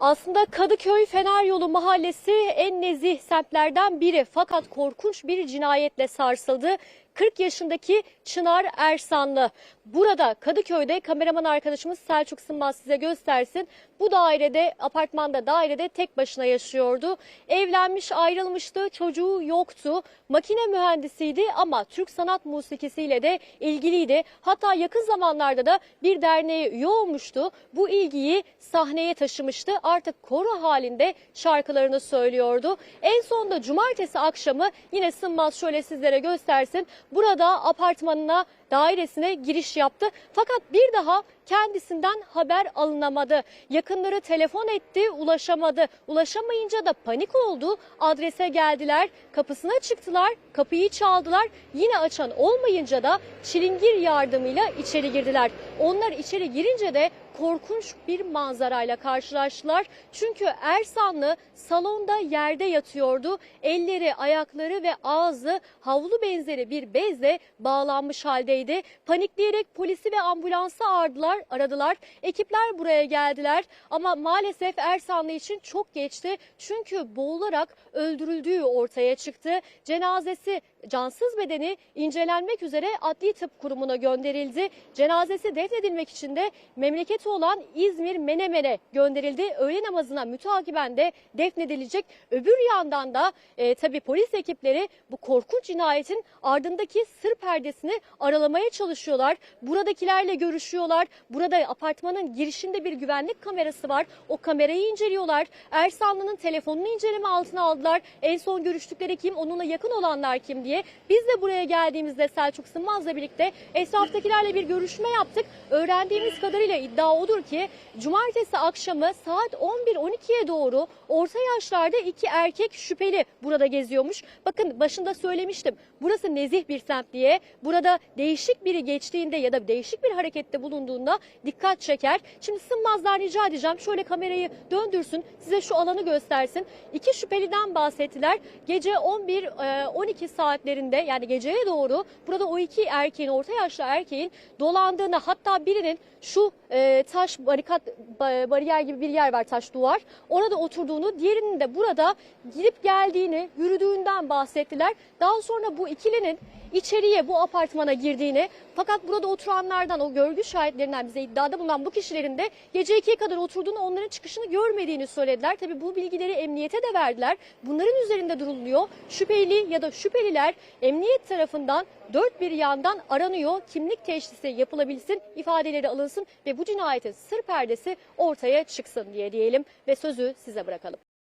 Aslında Kadıköy Fener Yolu Mahallesi en nezih semtlerden biri fakat korkunç bir cinayetle sarsıldı. 40 yaşındaki Çınar Ersanlı. Burada Kadıköy'de kameraman arkadaşımız Selçuk Sınmaz size göstersin. Bu dairede, apartmanda, dairede tek başına yaşıyordu. Evlenmiş, ayrılmıştı, çocuğu yoktu. Makine mühendisiydi ama Türk sanat musikisiyle de ilgiliydi. Hatta yakın zamanlarda da bir derneğe üye olmuştu. Bu ilgiyi sahneye taşımıştı. Artık koro halinde şarkılarını söylüyordu. En sonunda cumartesi akşamı yine Sınmaz şöyle sizlere göstersin. Burada apartmanına dairesine giriş yaptı. Fakat bir daha kendisinden haber alınamadı. Yakınları telefon etti, ulaşamadı. Ulaşamayınca da panik oldu. Adrese geldiler, kapısına çıktılar, kapıyı çaldılar. Yine açan olmayınca da çilingir yardımıyla içeri girdiler. Onlar içeri girince de korkunç bir manzarayla karşılaştılar. Çünkü Ersanlı salonda yerde yatıyordu. Elleri, ayakları ve ağzı havlu benzeri bir bezle bağlanmış haldeydi. Panikleyerek polisi ve ambulansı aradılar, aradılar. Ekipler buraya geldiler ama maalesef Ersanlı için çok geçti. Çünkü boğularak öldürüldüğü ortaya çıktı. Cenazesi cansız bedeni incelenmek üzere Adli Tıp Kurumu'na gönderildi. Cenazesi defnedilmek için de memleketi olan İzmir Menemen'e gönderildi. Öğle namazına mütakiben de defnedilecek. Öbür yandan da e, tabii polis ekipleri bu korkunç cinayetin ardındaki sır perdesini aralamaya çalışıyorlar. Buradakilerle görüşüyorlar. Burada apartmanın girişinde bir güvenlik kamerası var. O kamerayı inceliyorlar. Ersanlı'nın telefonunu inceleme altına aldılar. En son görüştükleri kim, onunla yakın olanlar kim diye. Biz de buraya geldiğimizde Selçuk Sınmaz'la birlikte etraftakilerle bir görüşme yaptık. Öğrendiğimiz kadarıyla iddia odur ki cumartesi akşamı saat 11-12'ye doğru orta yaşlarda iki erkek şüpheli burada geziyormuş. Bakın başında söylemiştim. Burası nezih bir semt diye. Burada değişik biri geçtiğinde ya da değişik bir harekette bulunduğunda dikkat çeker. Şimdi Sınmaz'dan rica edeceğim şöyle kamerayı döndürsün size şu alanı göstersin. İki şüpheliden bahsettiler. Gece 11-12 saatlerinde yani geceye doğru burada o iki erkeğin orta yaşlı erkeğin dolandığını hatta birinin şu e, taş barikat ba- bariyer gibi bir yer var taş duvar. Orada oturduğunu, diğerinin de burada girip geldiğini, yürüdüğünden bahsettiler. Daha sonra bu ikilinin içeriye bu apartmana girdiğini fakat burada oturanlardan o görgü şahitlerinden bize iddiada bulunan bu kişilerin de gece 2'ye kadar oturduğunu onların çıkışını görmediğini söylediler. Tabii bu bilgileri emniyete de verdiler. Bunların üzerinde duruluyor. Şüpheli ya da şüpheliler emniyet tarafından dört bir yandan aranıyor. Kimlik teşhisi yapılabilsin, ifadeleri alınsın ve bu cinayetin sır perdesi ortaya çıksın diye diyelim ve sözü size bırakalım.